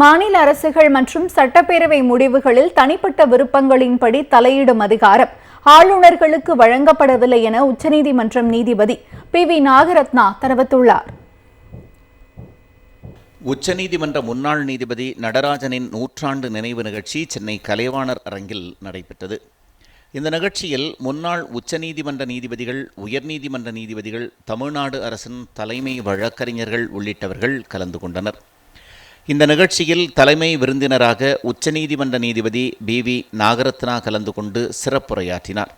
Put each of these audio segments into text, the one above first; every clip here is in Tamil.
மாநில அரசுகள் மற்றும் சட்டப்பேரவை முடிவுகளில் தனிப்பட்ட விருப்பங்களின்படி தலையிடும் அதிகாரம் ஆளுநர்களுக்கு வழங்கப்படவில்லை என உச்சநீதிமன்றம் நீதிபதி பி வி நாகரத்னா தெரிவித்துள்ளார். உச்சநீதிமன்ற முன்னாள் நீதிபதி நடராஜனின் நூற்றாண்டு நினைவு நிகழ்ச்சி சென்னை கலைவாணர் அரங்கில் நடைபெற்றது. இந்த நிகழ்ச்சியில் முன்னாள் உச்சநீதிமன்ற நீதிபதிகள் உயர்நீதிமன்ற நீதிபதிகள் தமிழ்நாடு அரசின் தலைமை வழக்கறிஞர்கள் உள்ளிட்டவர்கள் கலந்து கொண்டனர். இந்த நிகழ்ச்சியில் தலைமை விருந்தினராக உச்சநீதிமன்ற நீதிபதி பி வி நாகரத்னா கலந்து கொண்டு சிறப்புரையாற்றினார்.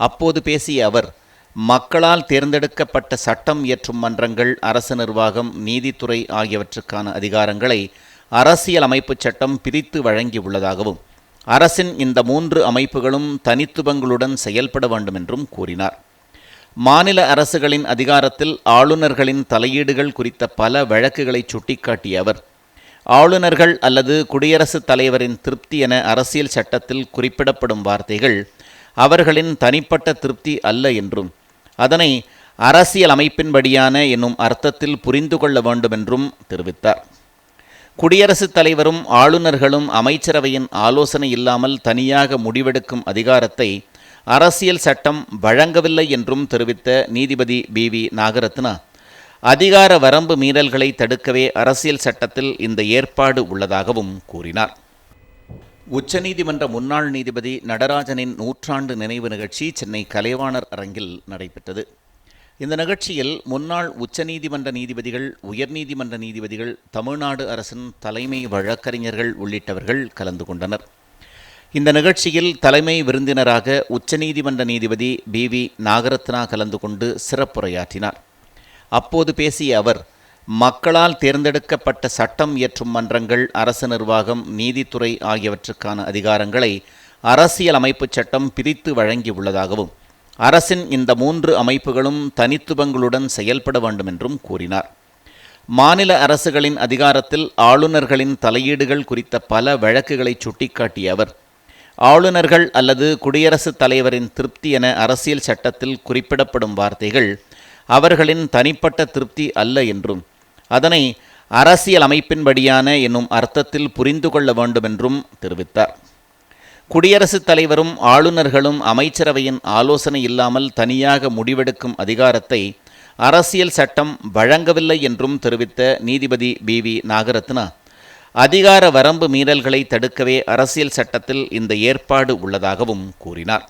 அப்போது பேசிய அவர் மக்களால் தேர்ந்தெடுக்கப்பட்ட சட்டம் இயற்றும் மன்றங்கள் அரசு நிர்வாகம் நீதித்துறை ஆகியவற்றுக்கான அதிகாரங்களை அரசியல் அமைப்புச் சட்டம் பிரித்து வழங்கியுள்ளதாகவும் அரசின் இந்த மூன்று அமைப்புகளும் தனித்துவங்களுடன் செயல்பட வேண்டும் என்றும் கூறினார். மாநில அரசுகளின் அதிகாரத்தில் ஆளுநர்களின் தலையீடுகள் குறித்த பல வழக்குகளை சுட்டிக்காட்டிய அவர் ஆளுநர்கள் அல்லது குடியரசுத் தலைவரின் திருப்தி என அரசியல் சட்டத்தில் குறிப்பிடப்படும் வார்த்தைகள் அவர்களின் தனிப்பட்ட திருப்தி அல்ல என்றும் அதனை அரசியல் அமைப்பின்படியான என்னும் அர்த்தத்தில் புரிந்து கொள்ள வேண்டுமென்றும் தெரிவித்தார். குடியரசுத் தலைவரும் ஆளுநர்களும் அமைச்சரவையின் ஆலோசனை இல்லாமல் தனியாக முடிவெடுக்கும் அதிகாரத்தை அரசியல் சட்டம் வழங்கவில்லை என்றும் தெரிவித்த நீதிபதி பி வி நாகரத்னா அதிகார வரம்பு மீறல்களை தடுக்கவே அரசியல் சட்டத்தில் இந்த ஏற்பாடு உள்ளதாகவும் கூறினார். உச்சநீதிமன்ற முன்னாள் நீதிபதி நடராஜனின் நூற்றாண்டு நினைவு நிகழ்ச்சி சென்னை கலைவாணர் அரங்கில் நடைபெற்றது. இந்த நிகழ்ச்சியில் முன்னாள் உச்சநீதிமன்ற நீதிபதிகள் உயர்நீதிமன்ற நீதிபதிகள் தமிழ்நாடு அரசின் தலைமை வழக்கறிஞர்கள் உள்ளிட்டவர்கள் கலந்து கொண்டனர். இந்த நிகழ்ச்சியில் தலைமை விருந்தினராக உச்சநீதிமன்ற நீதிபதி பி வி நாகரத்னா கலந்து கொண்டு சிறப்புரையாற்றினார். அப்போது பேசிய அவர் மக்களால் தேர்ந்தெடுக்கப்பட்ட சட்டம் இயற்றும் மன்றங்கள் அரசு நிர்வாகம் நீதித்துறை ஆகியவற்றுக்கான அதிகாரங்களை அரசியல் அமைப்புச் சட்டம் பிரித்து வழங்கியுள்ளதாகவும் அரசின் இந்த மூன்று அமைப்புகளும் தனித்துவங்களுடன் செயல்பட வேண்டும் என்றும் கூறினார். மாநில அரசுகளின் அதிகாரத்தில் ஆளுநர்களின் தலையீடுகள் குறித்த பல வழக்குகளை சுட்டிக்காட்டிய அவர் ஆளுநர்கள் அல்லது குடியரசுத் தலைவரின் திருப்தி என அரசியல் சட்டத்தில் குறிப்பிடப்படும் வார்த்தைகள் அவர்களின் தனிப்பட்ட திருப்தி அல்ல என்றும் அதனை அரசியல் அமைப்பின்படியான என்னும் அர்த்தத்தில் புரிந்து கொள்ள வேண்டும் என்றும் தெரிவித்தார். குடியரசுத் தலைவரும் ஆளுநர்களும் அமைச்சரவையின் ஆலோசனை இல்லாமல் தனியாக முடிவெடுக்கும் அதிகாரத்தை அரசியல் சட்டம் வழங்கவில்லை என்றும் தெரிவித்த நீதிபதி பி. வி. நாகரத்னா அதிகார வரம்பு மீறல்களை தடுக்கவே அரசியல் சட்டத்தில் இந்த ஏற்பாடு உள்ளதாகவும் கூறினார்.